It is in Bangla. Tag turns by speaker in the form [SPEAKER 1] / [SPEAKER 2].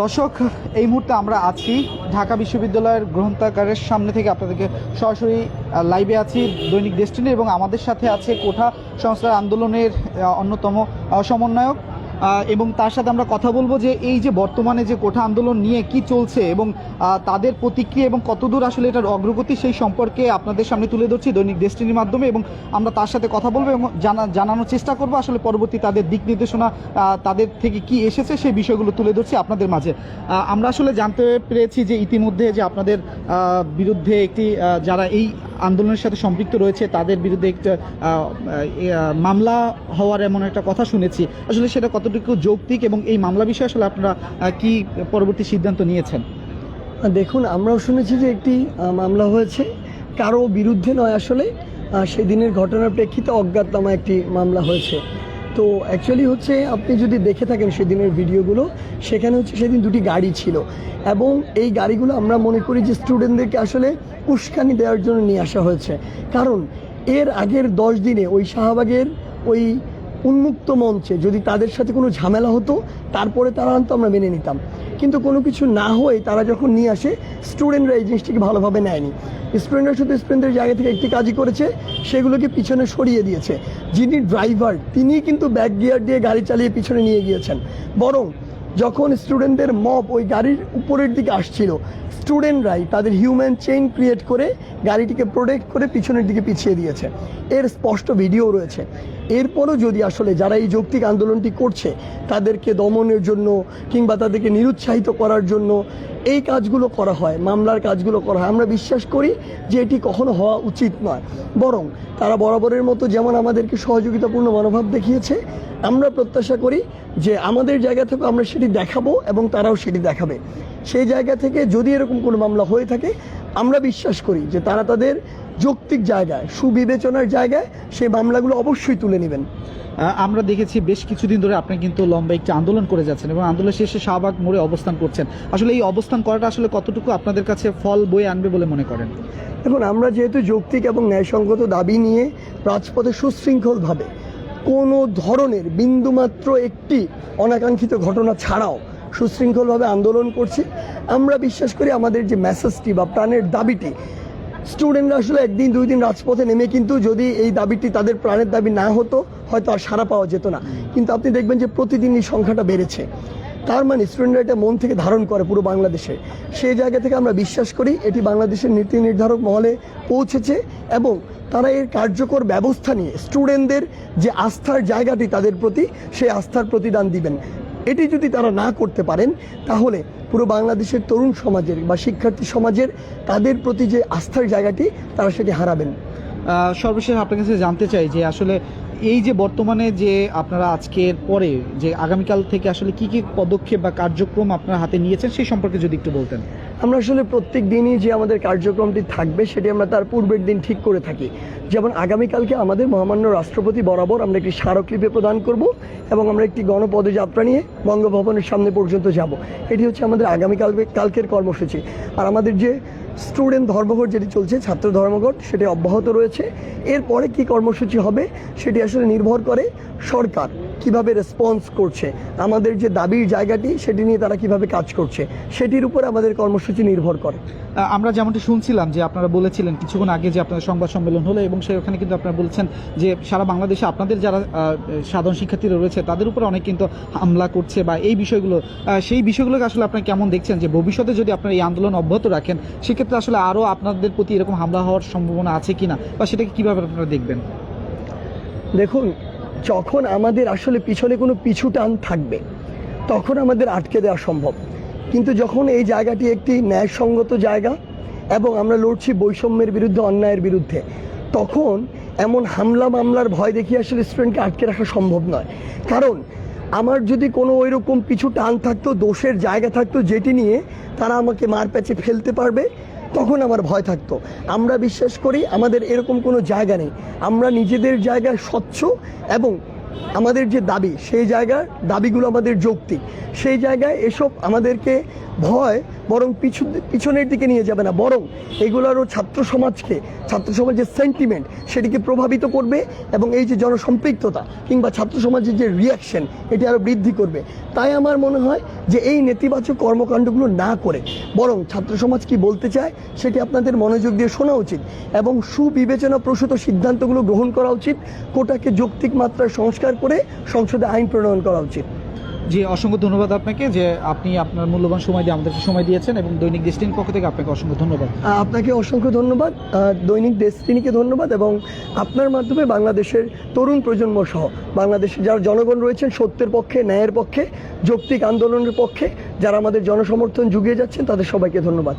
[SPEAKER 1] দর্শক, এই মুহূর্তে আমরা আছি ঢাকা বিশ্ববিদ্যালয়ের গ্রন্থাগারের সামনে থেকে আপনাদেরকে সরাসরি লাইভে আছি দৈনিক ডেস্টিনি এবং আমাদের সাথে আছে কোঠা সংস্কার আন্দোলনের অন্যতম সমন্বয়ক এবং তার সাথে আমরা কথা বলব যে এই যে বর্তমানে যে কোঠা আন্দোলন নিয়ে কি চলছে এবং তাদের প্রতিক্রিয়া এবং কতদূর আসলে এটার অগ্রগতি সেই সম্পর্কে আপনাদের সামনে তুলে ধরছি দৈনিক ডেস্টিনির মাধ্যমে এবং আমরা তার সাথে কথা বলব এবং জানা, জানানোর চেষ্টা করব আসলে পরবর্তী তাদের দিক নির্দেশনা তাদের থেকে কি এসেছে সেই বিষয়গুলো তুলে ধরছি আপনাদের মাঝে। আমরা আসলে জানতে পেরেছি যে ইতিমধ্যে যে আপনাদের বিরুদ্ধে একটি যারা এই আন্দোলনের সাথে সম্পৃক্ত রয়েছে তাদের বিরুদ্ধে একটা মামলা হওয়ার এমন একটা কথা শুনেছি। আসলে সেটা কতটুকু যৌক্তিক এবং এই মামলা বিষয়ে আসলে আপনারা কি পরবর্তী সিদ্ধান্ত নিয়েছেন?
[SPEAKER 2] দেখুন, আমরাও শুনেছি যে একটি মামলা হয়েছে। কারও বিরুদ্ধে নয় আসলে সেদিনের ঘটনার প্রেক্ষিতে অজ্ঞাতনামা একটি মামলা হয়েছে। তো অ্যাকচুয়ালি হচ্ছে, আপনি যদি দেখে থাকেন সেদিনের ভিডিওগুলো, সেখানে হচ্ছে সেদিন দুটি গাড়ি ছিল। এবং এই গাড়িগুলো আমরা মনে করি যে স্টুডেন্টদেরকে আসলে উস্কানি দেওয়ার জন্য নিয়ে আসা হয়েছে। কারণ, এর আগের দশ দিনে ওই শাহবাগের ওই উন্মুক্ত মঞ্চে যদি তাদের সাথে কোনো ঝামেলা হতো, তারপরে তারা আনতো আমরা মেনে নিতাম। কিন্তু কোনো কিছু না হয়ে তারা যখন নিয়ে আসে স্টুডেন্টরা এই জিনিসটিকে ভালোভাবে নেয়নি। স্টুডেন্টরা শুধু স্টুডেন্টদের জায়গা থেকে একটি কাজই করেছে, সেগুলোকে পিছনে সরিয়ে দিয়েছে। যিনি ড্রাইভার তিনি কিন্তু ব্যাক গিয়ার দিয়ে গাড়ি চালিয়ে পিছনে নিয়ে গিয়েছেন। বরং যখন স্টুডেন্টদের মপ ওই গাড়ির উপরের দিকে আসছিল স্টুডেন্টরাই তাদের হিউম্যান চেইন ক্রিয়েট করে গাড়িটিকে প্রোটেক্ট করে পিছনের দিকে পিছিয়ে দিয়েছে। এর স্পষ্ট ভিডিও রয়েছে। এরপরও যদি আসলে যারা এই যৌক্তিক আন্দোলনটি করছে, তাদেরকে দমনের জন্য কিংবা তাদেরকে নিরুৎসাহিত করার জন্য এই কাজগুলো করা হয়, মামলার কাজগুলো করা হয়। আমরা বিশ্বাস করি যে এটি কখনো হওয়া উচিত নয়। বরং তারা বরাবরের মতো যেমন আমাদেরকে সহযোগিতাপূর্ণ মনোভাব দেখিয়েছে, আমরা প্রত্যাশা করি যে আমাদের জায়গা থেকে আমরা সেটি দেখাবো এবং তারাও সেটি দেখাবে। সেই জায়গা থেকে যদি এরকম কোনো মামলা হয়ে থাকে আমরা বিশ্বাস করি যে তারা তাদের যৌক্তিক জায়গায় সুবিবেচনার জায়গায় সেই মামলাগুলো অবশ্যই তুলে নেবেন।
[SPEAKER 1] আমরা দেখেছি বেশ কিছুদিন ধরে আপনি কিন্তু লম্বা একটি আন্দোলন করে যাচ্ছেন এবং আন্দোলন শেষে শাহবাগ মোড়ে অবস্থান করছেন। আসলে এই অবস্থান করাটা আসলে কতটুকু আপনাদের কাছে ফল বয়ে আনবে বলে মনে করেন?
[SPEAKER 2] দেখুন আমরা যেহেতু যৌক্তিক এবং ন্যায়সঙ্গত দাবি নিয়ে রাজপথে সুশৃঙ্খলভাবে কোনো ধরনের বিন্দুমাত্র একটি অনাকাঙ্ক্ষিত ঘটনা ছাড়াও সুশৃঙ্খলভাবে আন্দোলন করছি। আমরা বিশ্বাস করি আমাদের যে মেসেজটি বা প্রাণের দাবিটি, স্টুডেন্টরা আসলে একদিন, দুই দিন রাজপথে নেমে কিন্তু যদি এই দাবিটি তাদের প্রাণের দাবি না হতো, হয়তো আর সারা পাওয়া যেত না। কিন্তু আপনি দেখবেন যে প্রতিদিন এই সংখ্যাটা বেড়েছে। তার মানে স্টুডেন্টরা এটা মন থেকে ধারণ করে পুরো বাংলাদেশে। সেই জায়গা থেকে আমরা বিশ্বাস করি এটি বাংলাদেশের নীতি নির্ধারক মহলে পৌঁছেছে এবং তারা এর কার্যকর ব্যবস্থা নিয়ে স্টুডেন্টদের যে আস্থার জায়গাটি তাদের প্রতি, সেই আস্থার প্রতিদান দিবেন। এটি যদি তারা না করতে পারেন, তাহলে পুরো বাংলাদেশের তরুণ সমাজের বা শিক্ষার্থী সমাজের তাদের প্রতি যে আস্থার জায়গাটি, তারা সেটি হারাবেন।
[SPEAKER 1] সর্বশেষ আপনার কাছে জানতে চাই যে আসলে এই যে বর্তমানে যে আপনারা আজকের পরে যে আগামীকাল থেকে আসলে কি কি পদক্ষেপ বা কার্যক্রম আপনারা হাতে নিয়েছেন, সেই সম্পর্কে যদি একটু বলতেন।
[SPEAKER 2] আমরা আসলে প্রত্যেক দিনই যে আমাদের কার্যক্রমটি থাকবে, সেটি আমরা তার পূর্বের দিন ঠিক করে থাকি। যেমন আগামীকালকে আমাদের মহামান্য রাষ্ট্রপতি বরাবর আমরা একটি স্মারকলিপি প্রদান করব এবং আমরা একটি গণপদযাত্রা নিয়ে বঙ্গভবনের সামনে পর্যন্ত যাব। এটি হচ্ছে আমাদের আগামীকাল কালকের কর্মসূচি। আর আমাদের যে স্টুডেন্ট ধর্মঘট যেটি চলছে, ছাত্র ধর্মঘট, সেটি অব্যাহত রয়েছে। এরপরে কি কর্মসূচি হবে, সেটি আসলে নির্ভর করে সরকার। কীভাবে রেসপন্স করছে আমাদের যে দাবির জায়গাটি সেটি নিয়ে তারা কীভাবে কাজ করছে সেটির উপর আমাদের কর্মসূচি নির্ভর করে।
[SPEAKER 1] আমরা যেমনটি শুনছিলাম যে আপনারা বলেছিলেন কিছুক্ষণ আগে যে আপনাদের সংবাদ সম্মেলন হলো এবং সেখানে কিন্তু আপনারা বলছেন যে সারা বাংলাদেশে আপনাদের যারা সাধারণ শিক্ষার্থীরা রয়েছে তাদের উপরে অনেক কিন্তু হামলা করছে বা এই বিষয়গুলো সেই বিষয়গুলোকে আসলে আপনারা কেমন দেখছেন? যে ভবিষ্যতে যদি আপনারা এই আন্দোলন অব্যাহত রাখেন সেক্ষেত্রে আসলে আরও আপনাদের প্রতি এরকম হামলা হওয়ার সম্ভাবনা আছে কি না বা সেটাকে কীভাবে আপনারা দেখবেন?
[SPEAKER 2] দেখুন যখন আমাদের আসলে পিছনে কোনো পিছু টান থাকবে, তখন আমাদের আটকে দেওয়া সম্ভব। কিন্তু যখন এই জায়গাটি একটি ন্যায়সঙ্গত জায়গা এবং আমরা লড়ছি বৈষম্যের বিরুদ্ধে, অন্যায়ের বিরুদ্ধে, তখন এমন হামলা মামলার ভয় দেখিয়ে আসলে স্টুডেন্টকে আটকে রাখা সম্ভব নয়। কারণ আমার যদি কোনো ওই রকম পিছু টান থাকতো, দোষের জায়গা থাকতো যেটি নিয়ে তারা আমাকে মার প্যাচে ফেলতে পারবে তখন আমার ভয় থাকতো। আমরা বিশ্বাস করি আমাদের এরকম কোনো জায়গা নেই। আমরা নিজেদের জায়গায় স্বচ্ছ এবং আমাদের যে দাবি, সেই জায়গার দাবিগুলো আমাদের যৌক্তিক। সেই জায়গায় এসব আমাদেরকে ভয় বরং পিছু পিছনের দিকে নিয়ে যাবে না। বরং এগুলো আরও ছাত্র সমাজকে, ছাত্র সমাজের সেন্টিমেন্ট সেটিকে প্রভাবিত করবে এবং এই যে জনসম্পৃক্ততা কিংবা ছাত্র সমাজের যে রিয়াকশন এটি আরও বৃদ্ধি করবে। তাই আমার মনে হয় যে এই নেতিবাচক কর্মকাণ্ডগুলো না করে বরং ছাত্র সমাজ কি বলতে চায়, সেটি আপনাদের মনোযোগ দিয়ে শোনা উচিত এবং সুবিবেচনা প্রসূত সিদ্ধান্তগুলো গ্রহণ করা উচিত, কোটাকে যৌক্তিক মাত্রায় সংস্কার করে সংসদে আইন প্রণয়ন করা উচিত।
[SPEAKER 1] জি, অসংখ্য ধন্যবাদ আপনাকে যে আপনি আপনার মূল্যবান সময় দিয়ে আমাদেরকে সময় দিয়েছেন এবং দৈনিক দেশটির পক্ষ থেকে আপনাকে অসংখ্য ধন্যবাদ।
[SPEAKER 2] আপনাকে অসংখ্য ধন্যবাদ। দৈনিক ডেস্টিনিকে ধন্যবাদ এবং আপনার মাধ্যমে বাংলাদেশের তরুণ প্রজন্ম সহ বাংলাদেশের যারা জনগণ রয়েছেন, সত্যের পক্ষে, ন্যায়ের পক্ষে, যৌক্তিক আন্দোলনের পক্ষে, যারা আমাদের জনসমর্থন যুগিয়ে যাচ্ছেন, তাদের সবাইকে ধন্যবাদ।